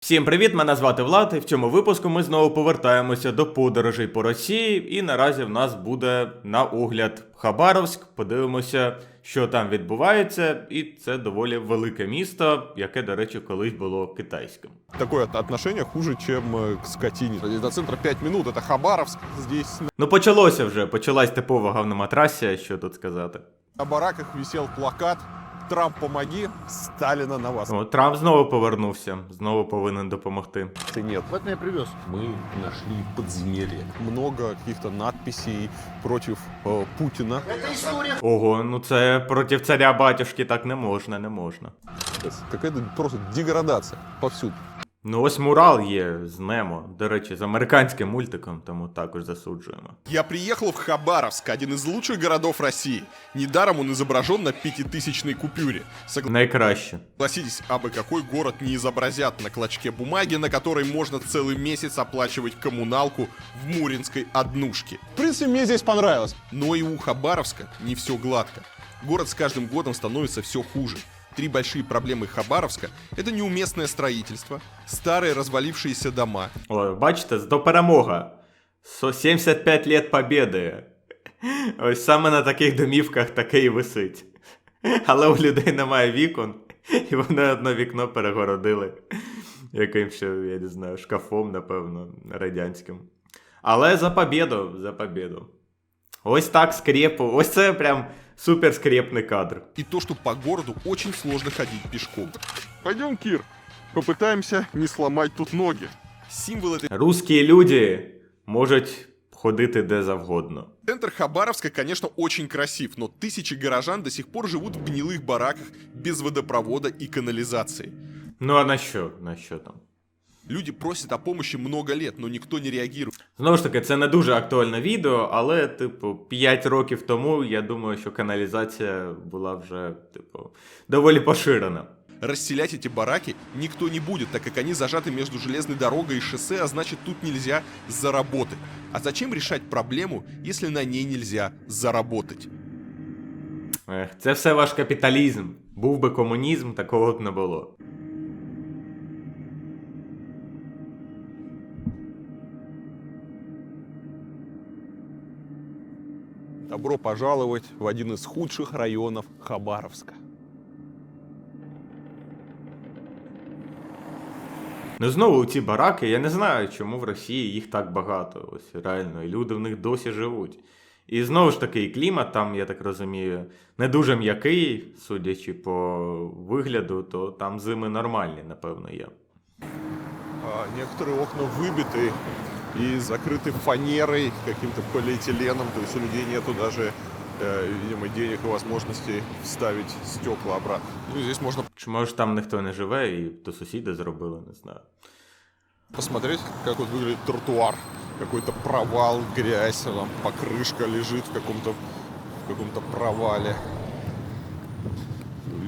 Всім привіт! Мене звати Влад, і в цьому випуску ми знову повертаємося до подорожей по Росії. І наразі в нас буде на огляд Хабаровськ. Подивимося, що там відбувається, і це доволі велике місто, яке, до речі, колись було китайським. Такое от- отношение хуже, чем э, к скотине. Здесь До центра 5 минут, это Хабаровск. Здесь Ну, почалося вже, почалась типова говноматрасія, що тут сказати. на бараках висел плакат «Трамп, помоги, Сталина на вас». О, Трамп знову повернувся, знову повинен допомогти. Нет. Поэтому я привез. Мы нашли подземелье. Много каких-то надписей против э, Путина. Это история. Ого, ну це проти царя батюшки так не можна, не можна. Какая-то просто деградация повсюду. Ну, ось мурал є з Немо. До речі, з американським мультиком, тому також засуджуємо. Я приехал в Хабаровск, один из лучших городов России. Недаром он изображен на пятитысячной купюре. Найкраще. Согласитесь, абы какой город не изобразят на клочке бумаги, на которой можно целый месяц оплачивать коммуналку в Муринской однушке. В принципе, мне здесь понравилось. Но и у Хабаровска не все гладко. Город с каждым годом становится все хуже. Три большие проблемы Хабаровска – это неуместное строительство, старые развалившиеся дома, О, бачите, до перемога. Со 75 лет побєди. Ось саме на таких домівках таке і висить. Але у людей немає вікон, і вони одне вікно перегородили. Яким ще, я не знаю, шкафом, напевно, радянським. Але за побєду, за побєду. Ось так скрепу. Ось це прям супер скрепний кадр. и то, что по городу очень сложно ходить пешком. Пойдем, Кир, попытаемся не сломать тут ноги. Символ этой Русські люди можуть ходити де завгодно. Центр Хабаровска, конечно, очень красив, но тысячи горожан до сих пор живут в гнилых бараках без водопровода и канализации. Ну а на що? На що там? Люди просят о помощи много лет, но никто не реагирует. Знову ж таки, це не дуже актуальне відео, але, типу, 5 років тому я думаю, що каналізація була вже, типу, доволі поширена. Расселять эти бараки никто не будет, так как они зажаты между железной дорогой и шоссе, а значит тут нельзя заработать. А зачем решать проблему, если на ней нельзя заработать? Ех, це все ваш капіталізм. Був би комунізм, такого б не було. Добро пожаловать в один из худших районов Хабаровска. Ну знову ці бараки, я не знаю, чому в Росії їх так багато. Ось реально, і люди в них досі живуть. І знову ж таки, і клімат там, я так розумію, не дуже м'який, судячи по вигляду, то там зими нормальні, напевно, є. А, некоторые окна выбиты и закрыты фанерой, каким-то полиэтиленом. То есть у людей нету даже, э, видимо, денег и возможности вставить стекла обратно. Ну, здесь можно Чи може там ніхто не живе, і то сусіди зробили, не знаю. посмотреть, как вот выглядит тротуар. Какой-то провал, грязь, там покрышка лежит в каком-то в каком-то провале.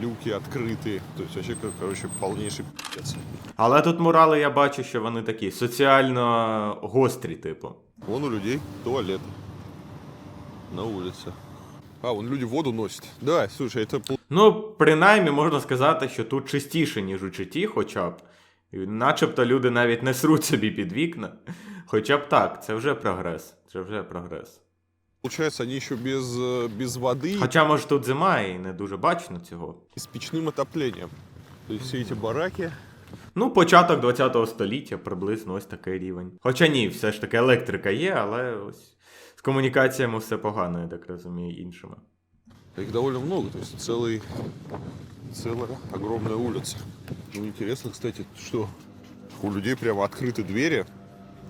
Люки открытые. То есть вообще, как, короче, полнейший пи***ц. Але тут мурали я бачу, що вони такі соціально гострі, типу. Вон у людей туалет. На улице. А, вон люди воду носят. Да, слушай, это пол- Ну, принаймні можна сказати, що тут чистіше, ніж у читі, хоча б. І Начебто люди навіть не сруть собі під вікна. Хоча б так, це вже прогрес. Це вже прогрес. получается, они еще без, э, без воды Хоча, може, тут зима і не дуже бачно цього. и с печным отоплением. То есть все эти бараки Ну, початок 20 століття, приблизно ось такий рівень. Хоча ні, все ж таки електрика є, але ось з комунікаціями все погано, я так розумію, іншими. Их довольно много, то есть целый, целая огромная улица. Ну, интересно, кстати, что у людей прямо открыты двери.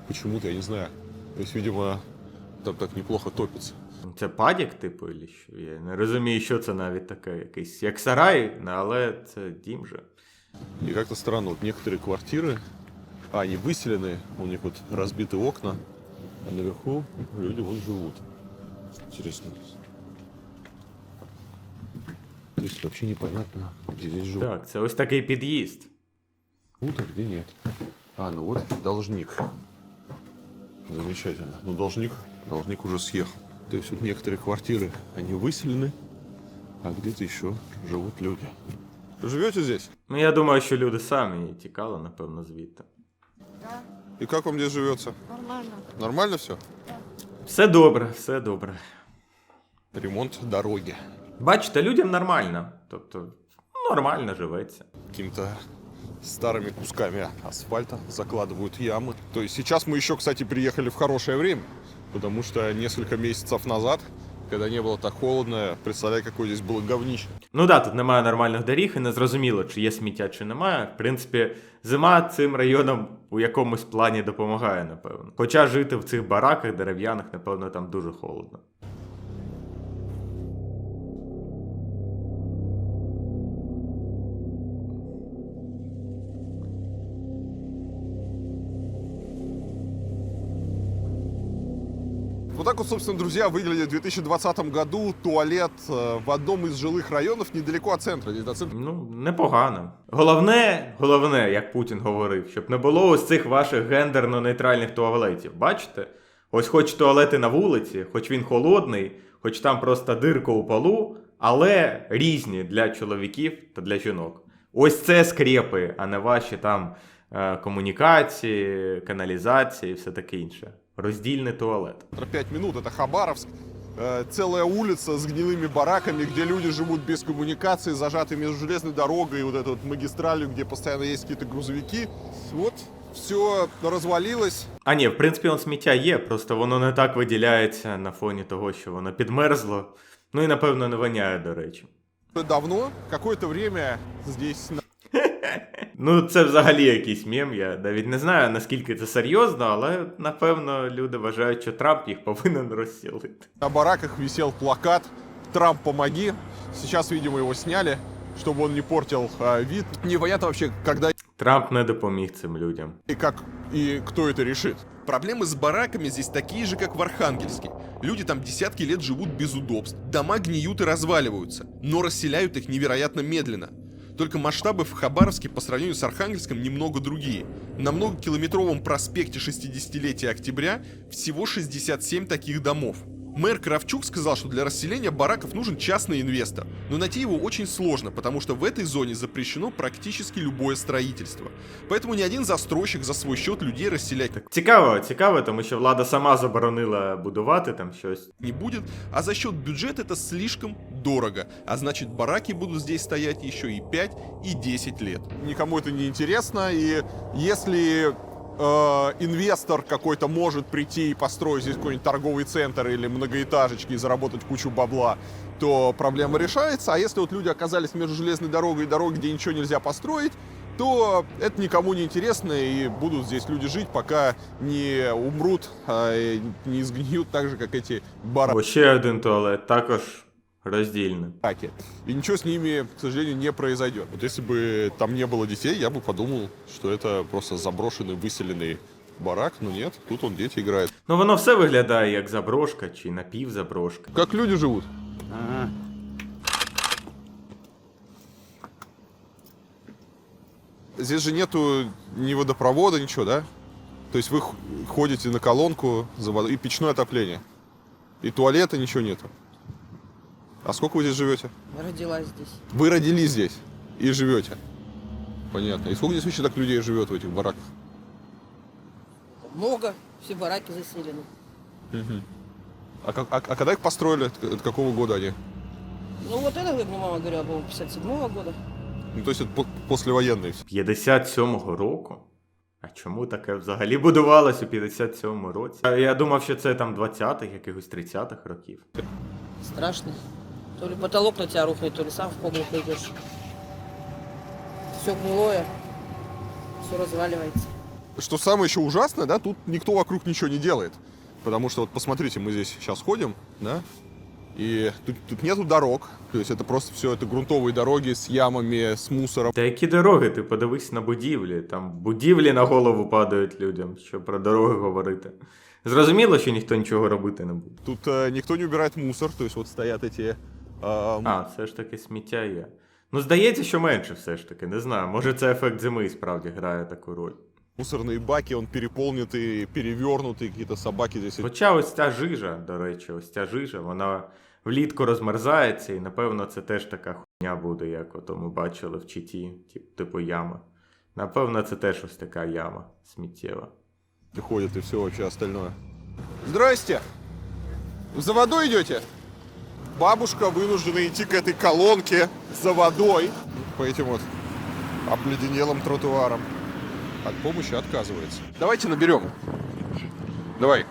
Почему-то, я не знаю. То есть, видимо, там так неплохо топится. Це падік, типу, чи що? Я не розумію, що це навіть таке, якийсь як сарай, ну, але це дім же. И как-то странно, вот некоторые квартиры, а, они выселены, у них вот разбиты окна, а наверху люди вот живут. Интересно. То есть вообще непонятно, где здесь живут. Так, це ось такий під'їзд. Тут, а где нет. А, ну вот должник. Замечательно. Ну, должник, должник уже съехал. То есть вот некоторые квартиры, они выселены, а где-то еще живут люди. Живете здесь? Ну, я думаю, що люди самі тікали, напевно, звідти. И как вам здесь живется? Нормально. Нормально все? Все добре, все добре. Ремонт дороги. Бачите, людям нормально. Тобто, нормально живеться. Какими-то старыми кусками асфальта закладывают ямы. То есть сейчас мы еще, кстати, приехали в хорошее время, Потому что несколько месяцев назад, когда не было так холодно, представляю, какое здесь было говнище. Ну да, тут немає нормальних доріг і не зрозуміло, чи є сміття, чи немає. В принципі, зима цим районам у якомусь плані допомагає, напевно. Хоча жити в цих бараках дерев'яних, напевно, там дуже холодно. собственно, друзья, выглядит в 2020 году туалет э, в одном из жилых районов недалеко от центра. Здесь до центра Ну, непогано. Головне, головне, як Путін говорив, щоб не було ось цих ваших гендерно-нейтральних туалетів. Бачите? Ось хоч туалети на вулиці, хоч він холодний, хоч там просто дирка у полу, але різні для чоловіків та для жінок. Ось це скрепи, а не ваші там е, комунікації, каналізації і все таке інше. Роздільний туалет. 5 минут, это Хабаровск. Э, Целая улица с гнилыми бараками, где люди живут без коммуникации, зажаты между железной дорогой и вот этой вот магистралью, где постоянно есть какие-то грузовики. Вот, все развалилось. А ні, в принципі, он сміття є, просто воно не так виділяється на фоні того, що воно підмерзло. Ну і напевно не воняє, до речі. Давно, какое-то время здесь на- Ну, це взагалі якийсь мем. Я навіть не знаю, наскільки це серйозно, але напевно люди вважають, що Трамп їх повинен розсілити. на бараках висел плакат «Трамп, помоги». Сейчас, видимо, его сняли, чтобы он не портил э, вид. Непонятно вообще, когда Трамп не допоміг цим людям. и как и кто это решит. Проблемы с бараками здесь такие же, как в Архангельске. Люди там десятки лет живут без удобств, дома гниют и разваливаются, но расселяют их невероятно медленно. Только масштабы в Хабаровске по сравнению с Архангельском немного другие. На многокилометровом проспекте 60-летия октября всего 67 таких домов. Мэр Кравчук сказал, что для расселения бараков нужен частный инвестор, но найти его очень сложно, потому что в этой зоне запрещено практически любое строительство. Поэтому ни один застройщик за свой счет людей расселять Цікаво, цікаво, тому що влада сама заборонила будувати там щось. не будет, а за счет бюджета это слишком дорого. А значит, бараки будут здесь стоять еще и 5, и 10 лет. Никому это не интересно. И если э, инвестор какой-то может прийти и построить здесь какой-нибудь торговый центр или многоэтажечки и заработать кучу бабла, то проблема решается. А если вот люди оказались между железной дорогой и дорогой, где ничего нельзя построить, то это никому не интересно, и будут здесь люди жить, пока не умрут, а, не сгниют так же, как эти бараки. Бо ще один туалет, також роздільний. И ничего с ними, к сожалению, не произойдет. Вот если бы там не было детей, я бы подумал, что это просто заброшенный, выселенный барак. Но нет, тут он дети играет. Ну воно все виглядає як заброшка чи напівзаброшка. Как люди живут? Здесь же нету ни водопровода, ничего, да? То есть вы х- ходите на колонку за водой и печное отопление. И туалета ничего нету. А сколько вы здесь живете? Родилась здесь. Вы родились здесь и живете. Понятно. И сколько здесь вообще так людей живет в этих бараках? Много. Все бараки заселены. А, как- а- а когда их построили? От от какого года они? Ну вот это, как мне мама говорила, по-моему, 57 года. Ну, то есть это по- послевоенные все. 57-го року? А чому таке взагалі будувалось у 57-му році? А Я думав, що це там 20-х, якихось 30-х років. Страшный. То ли потолок на тебя рухнет, то ли сам в кому пойдешь. Все гнилое. Все разваливается. Что самое еще ужасное, да, тут никто вокруг ничего не делает. Потому что вот посмотрите, мы здесь сейчас ходим, да, и тут, тут нету дорог. То есть это просто все, это грунтовые дороги с ямами, с мусором. Та які дороги? Ти подивись на будівлі. Там будівлі на голову падають людям, що про дороги говорити. Зрозуміло, що ніхто нічого робити не буде. Тут э, никто не убирает мусор, то есть вот стоят эти... э, м- А, все ж таки сміття є. Ну, здається, що менше все ж таки, не знаю. Може це ефект зими справді грає таку роль. мусорные баки, он переполненный, перевернутый, какие-то собаки здесь. Хоча ось ця жижа, до речі, ось ця жижа, вона влітку розмерзається, і напевно це теж така Я буде, як ото ми бачили в читі, тип- типу яма. Напевно, це теж ось така яма сміттєва. ходят и все вообще остальное. Здрасте! За водой идете? Бабушка вынуждена идти к этой колонке за водой по этим вот обледенелым тротуарам. От помощи отказывается. Давайте наберем. Давай.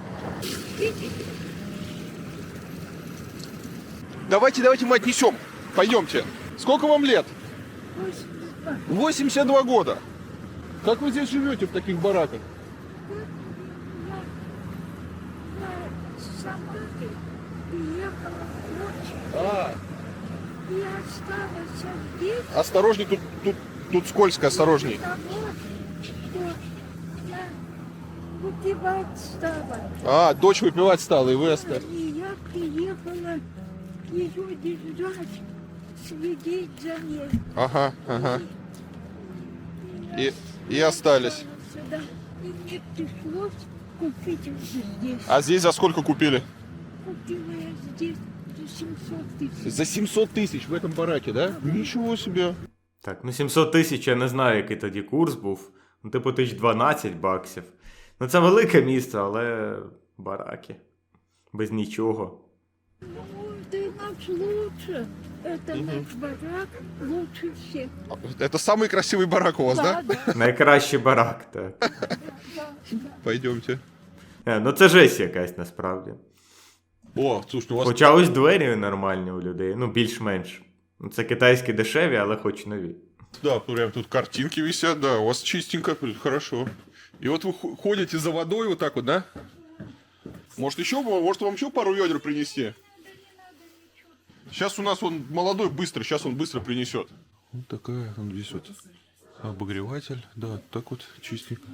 Давайте, давайте мы отнесем. Пойдемте. Сколько вам лет? 82 года. Как вы здесь живете в таких бараках? собаки приехала А, и здесь осторожней, тут, тут, тут скользко, осторожней. того, что я выпивать стала. А, дочь выпивать стала, и вы остались. И я приехала ее держать, следить за ней. Ага, ага. И, и остались. Сюда. И мне пришлось купить здесь. А здесь за сколько купили? тысяч. За 700 тысяч в этом бараке, да? Ничего себе. Так, ну 700 тисяч, я не знаю, який тоді курс був. Ну, типу, тисяч 12 баксів. Ну, це велике місто, але бараки. Без нічого. Ну, это наш лучше. Это наш барак лучше всех. Это самый красивый барак у вас, да? да, Найкращий барак, так. да. Пойдемте. Е, ну це жесть якась насправді. О, слушайте, у вас... Хоча ось двері нормальні у людей, ну більш-менш. Ну, Це китайські дешеві, але хоч нові. Да, прям тут картинки висят, да, у вас чистенько, хорошо. И вот вы хо- ходите за водой вот так вот, да? Может еще, может вам еще пару ведер принести? Сейчас у нас он молодой, быстро, сейчас он быстро принесет. Вот такая, там здесь вот обогреватель, да, так вот чистенько.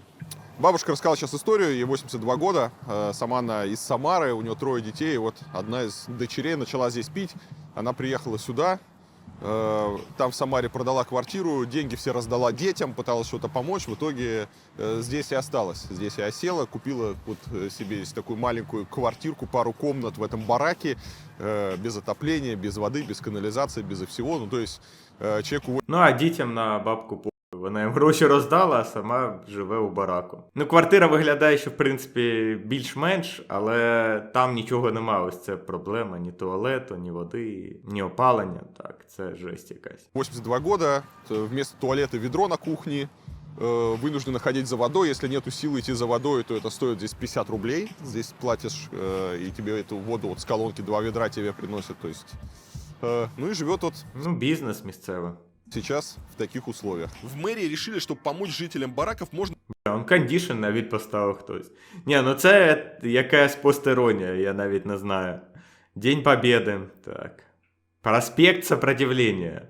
Бабушка рассказала сейчас историю, ей 82 года, э, сама она из Самары, у нее трое детей, и вот одна из дочерей начала здесь пить, она приехала сюда, э, там в Самаре продала квартиру, деньги все раздала детям, пыталась что-то помочь, в итоге э, здесь и осталась, здесь и осела, купила вот себе здесь такую маленькую квартирку, пару комнат в этом бараке, без отопления, без воды, без канализации, без всего, ну то есть человеку Ну, а дітям на бабку. Вона їм гроші роздала, а сама живе у бараку. Ну, квартира виглядає, що в принципі більш-менш, але там нічого немає. Ось це проблема: ні туалету, ні води, ні опалення. Так, це жесть якась. 82 года, т- вместо туалета ведро на кухне, э, вынуждены ходить за водой. Если нету силы идти за водой, то это стоит здесь 50 рублей. Здесь платишь, э, и тебе эту воду вот с колонки два ведра тебе приносят. То есть, э, ну и живет вот Ну, бізнес місцевий. сейчас в таких условиях. В мэрии решили, что помочь жителям бараков можно Бля, Он кондішн навіть поставив хтось. Ні, ну це якась постеронія, я навіть не знаю. День Побєди. Так. Проспект сопротивлення.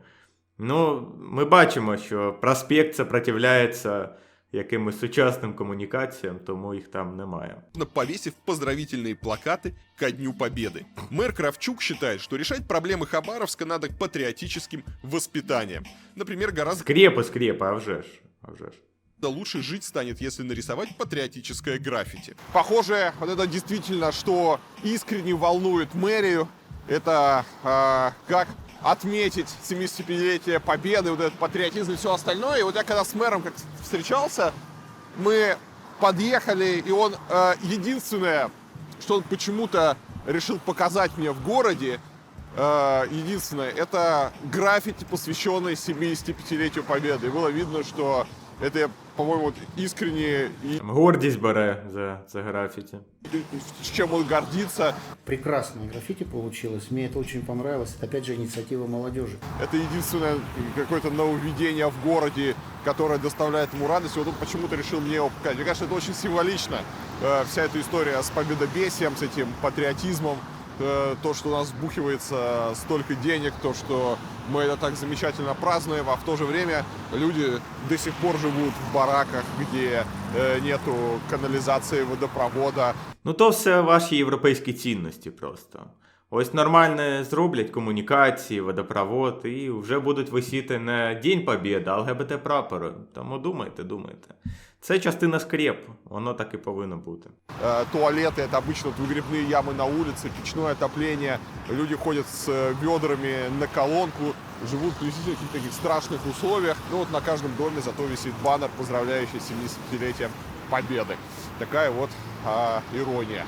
Ну, ми бачимо, що проспект сопротивляється якимось сучасним комунікаціям, тому їх там немає. повесив поздравительные плакаты ко Дню Победы. Мэр Кравчук считает, что решать проблемы Хабаровска надо патриотическим воспитанием. Например, гораздо Скрепи, скрепи, а вже ж. А вже ж. лучше жить станет, если нарисовать патриотическое граффити. Похоже, вот это действительно, что искренне волнует мэрию, это э, как отметить 75-летие Победы, вот этот патриотизм и все остальное. И вот я когда с мэром как встречался, мы подъехали, и он э, единственное, что он почему-то решил показать мне в городе, э, единственное, это граффити, посвященное 75-летию Победы. И было видно, что это, по-моему, вот искренне и Там Гордість бере за це графіті. с чем он гордится. Прекрасное граффити получилось. Мне это очень понравилось. Это опять же инициатива молодежи. Это единственное какое-то нововведение в городе, которое доставляет ему радость. И вот он почему-то решил мне его показать. Мне кажется, это очень символично. Э, Вся эта история с победобесием, с этим патриотизмом. Э, То, что у нас вбухивается столько денег, то, что мы это так замечательно празднуем, а в то же время люди до сих пор живут в бараках, где э, нету канализации, водопровода, Ну, то все ваші європейські цінності просто. Ось нормально зроблять комунікації, водопровод, і вже будуть висіти не День Побєди, а ЛГБТ прапори. Тому думайте, думайте. Це частина скреп, воно так і повинно бути. Туалеты, это обычно выгребные ямы на улице, печное отопление. Люди ходят с э, ведрами на колонку, живут в таких страшных условиях. Ну вот на каждом доме зато висит баннер, поздравляющий 75-летие Победы. Такая вот а, ирония.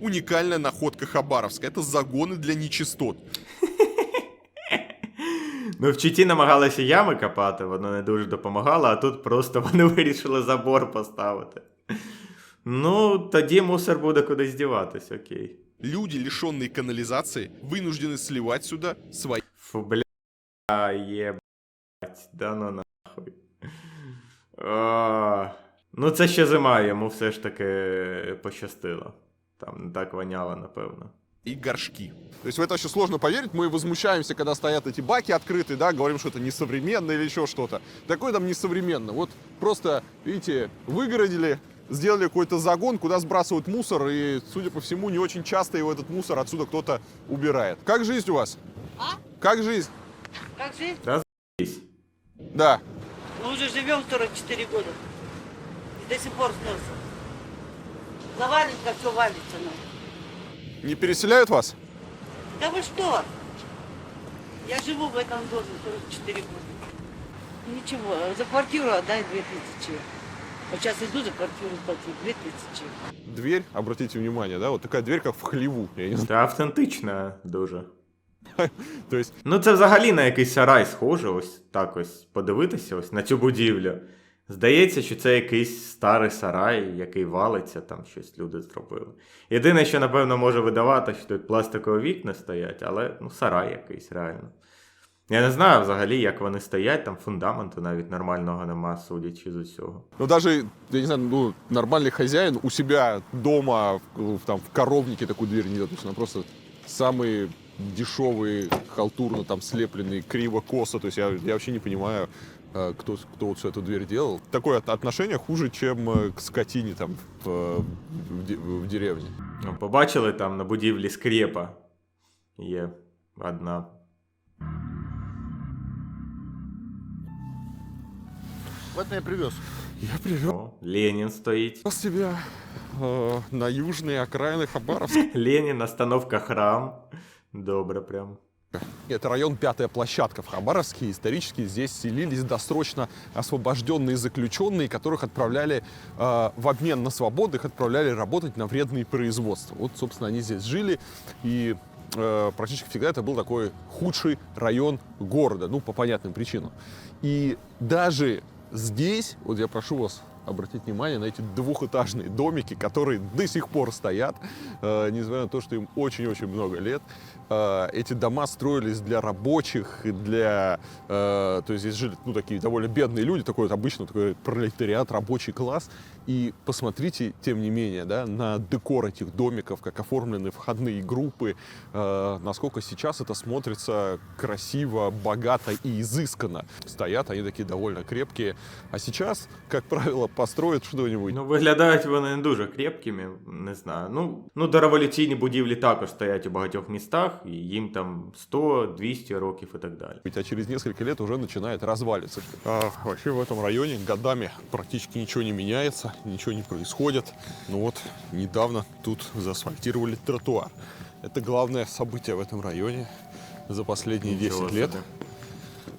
Уникальная находка Хабаровска. Это загоны для нечистот. Ну, в Читі намагалися ями копати, воно не дуже допомагало, а тут просто вони вирішили забор поставити. Ну, тоді мусор буде кудись діватись, окей. Люди, лишенные канализации, вынуждены сливать сюда свои Фу, бля, єбать, да ну нахуй. А, ну, це ще зима, йому все ж таки пощастило. Там не так воняло, напевно. И горшки. То есть в это вообще сложно поверить. Мы возмущаемся, когда стоят эти баки открытые, да, говорим, что это несовременно или еще что-то. Такое там несовременно. Вот просто, видите, выгородили, сделали какой-то загон, куда сбрасывают мусор, и, судя по всему, не очень часто его этот мусор отсюда кто-то убирает. Как жизнь у вас? А? Как жизнь? Как жизнь? Ись. Да. Мы уже живем 44 года. И до сих пор сносим. Завалит, как все валится нам. Не переселяют вас? Да вы что? Я живу в этом доме 44 года. Ничего, за квартиру отдай 2000. Вот сейчас иду за квартиру платить 2000. Дверь, обратите внимание, да, вот такая дверь, как в хлеву. Я не. Та автентична дуже. То есть Ну, це взагалі на якийсь сарай схоже, ось так ось подивитися ось на цю будівлю. Здається, що це якийсь старий сарай, який валиться, там щось люди зробили. Єдине, що, напевно, може видавати, що тут пластикові вікна стоять, але ну, сарай якийсь реально. Я не знаю взагалі, як вони стоять, там фундаменту навіть нормального нема, судячи з усього. Ну, даже, я не знаю, ну, нормальный хозяин у себя дома, в, в- там, в коровнике такую дверь не делает. То есть она просто самые дешевые, халтурно там слепленные, криво, косо. То есть я, я вообще не понимаю, э, кто, кто вот всю эту дверь делал. Такое от- отношение хуже, чем э, к скотине там в, в де- в деревне. Ну, побачили там на будівлі скрепа. Є одна. Вот я привез. Я привез О, Ленін стоїть. тебя э, на южные окраины Хабаровска. Ленін, остановка храм. Добре, прям. Это район Пятая площадка в Хабаровске. Исторически здесь селились досрочно освобожденные заключенные, которых отправляли э, в обмен на свободу, их отправляли работать на вредные производства. Вот, собственно, они здесь жили, и э, практически всегда это был такой худший район города, ну, по понятным причинам. И даже здесь, вот я прошу вас обратить внимание на эти двухэтажные домики, которые до сих пор стоят, э, несмотря на то, что им очень-очень много лет. Э, эти дома строились для рабочих, и для... э, то есть здесь жили ну, такие довольно бедные люди, такой вот обычно такой пролетариат, рабочий класс. И посмотрите, тем не менее, да, на декор этих домиков, как оформлены входные группы, э, насколько сейчас это смотрится красиво, богато и изысканно. Стоят они такие довольно крепкие. А сейчас, как правило, построят что-нибудь. Ну, виглядають вони не дуже крепкими, не знаю. Ну, ну дореволюційні будівлі також стоять у багатьох містах, і їм там 100-200 років і так далі. а через несколько лет уже начинает разваливаться. А, вообще в этом районе годами практически ничего не меняется, ничего не происходит. Ну вот, недавно тут заасфальтировали тротуар. Это главное событие в этом районе за последние 10 Нічого лет. собі.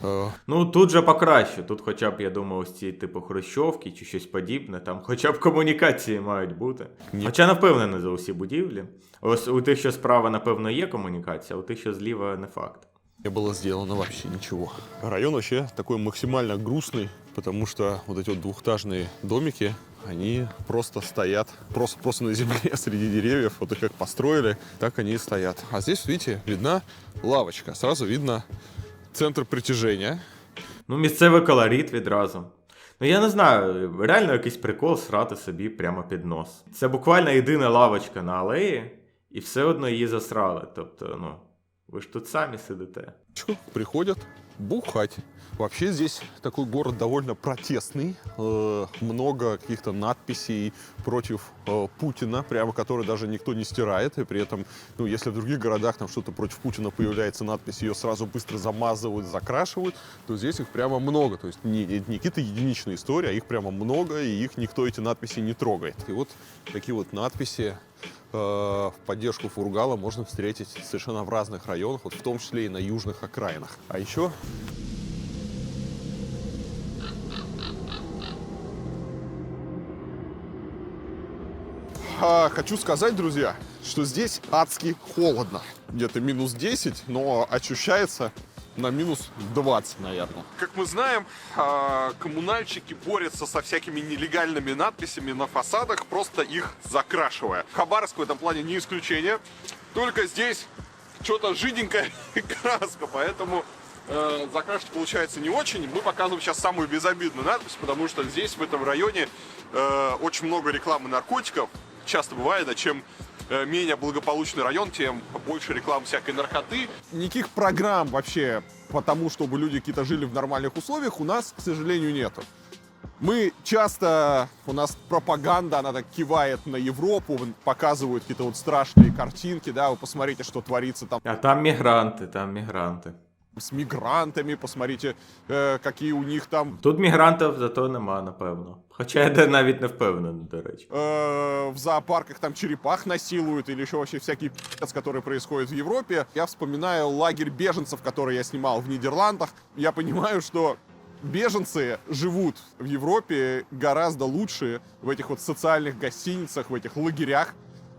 Э, Ну, тут же покраще. Тут хоча б, я думаю, ось ці типу хрущовки чи щось подібне, там хоча б комунікації мають бути. Ні. Хоча не впевнений за усі будівлі. Ось у тих, що справа, напевно, є комунікація, а у тих, що зліва, не факт. не было сделано вообще ничего. Район вообще такой максимально грустный, потому что вот эти вот двухэтажные домики, они просто стоят, просто, просто на земле среди деревьев. Вот их как построили, так они и стоят. А здесь, видите, видна лавочка. Сразу видно центр притяження. Ну, місцевий колорит відразу. Ну, я не знаю, реально якийсь прикол срати собі прямо під нос. Це буквально єдина лавочка на алеї, і все одно її засрали. Тобто, ну, ви ж тут самі сидите. Приходят бухать. Вообще здесь такой город довольно протестный. Э, много каких-то надписей против э, Путина, прямо которые даже никто не стирает. И при этом, ну, если в других городах там что-то против Путина появляется надпись, ее сразу быстро замазывают, закрашивают, то здесь их прямо много. То есть не, не какие-то единичные истории, а их прямо много, и их никто эти надписи не трогает. И вот такие вот надписи э, в поддержку Фургала можно встретить совершенно в разных районах, вот в том числе и на южных окраинах. А еще А, хочу сказать, друзья, что здесь адски холодно. Где-то минус 10, но ощущается на минус 20, наверное. Как мы знаем, а, коммунальщики борются со всякими нелегальными надписями на фасадах, просто их закрашивая. Хабаровск в этом плане не исключение. Только здесь что-то жиденькая краска, поэтому э, закрашивать получается не очень. Мы показываем сейчас самую безобидную надпись, потому что здесь, в этом районе, э, очень много рекламы наркотиков. Часто бывает, а чем э, менее благополучный район, тем больше рекламы всякой наркоты. Никаких программ вообще по тому, чтобы люди какие-то жили в нормальных условиях, у нас, к сожалению, нету. Мы часто, у нас пропаганда, она так кивает на Европу, показывают какие-то вот страшные картинки, да, вы посмотрите, что творится там А там мігранти, там мігранти. с мигрантами, посмотрите, э, какие у них там Тут мігрантів зато нема, напевно. Хоча я де- навіть не впевнений, до речі. э, в зоопарках там черепах насилуют или еще вообще всякий пи***ц, который происходит в Европе. Я вспоминаю лагерь беженцев, который я снимал в Нидерландах. Я понимаю, что беженцы живут в Европе гораздо лучше в этих вот социальных гостиницах, в этих лагерях,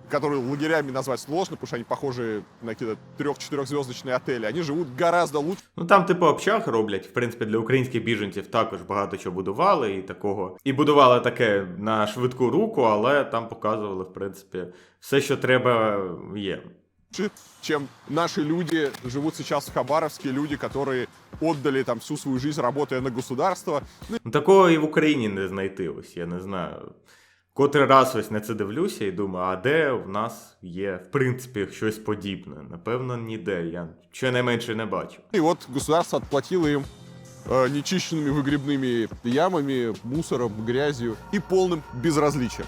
которые лагерями назвать сложно, потому что они похожи на какие-то трех-четырехзвездочные отели. Они живут гораздо лучше. Ну там, типу, общаг роблять. В принципі, для українських біженців також багато чого будували і такого. І будували таке на швидку руку, але там показували, в принципі, все, що треба, є. чем наши люди живут сейчас в Хабаровске, люди, которые отдали там всю свою жизнь, работая на государство. Ну, такого і в Україні не знайти. Ось я не знаю. Котрий раз ось на це дивлюся і думаю, а де в нас є, в принципі, щось подібне? Напевно, ніде. Я щонайменше не бачу. И вот государство отплатило им э, нечищенными выгребными ямами, мусором, грязью и полным безразличием.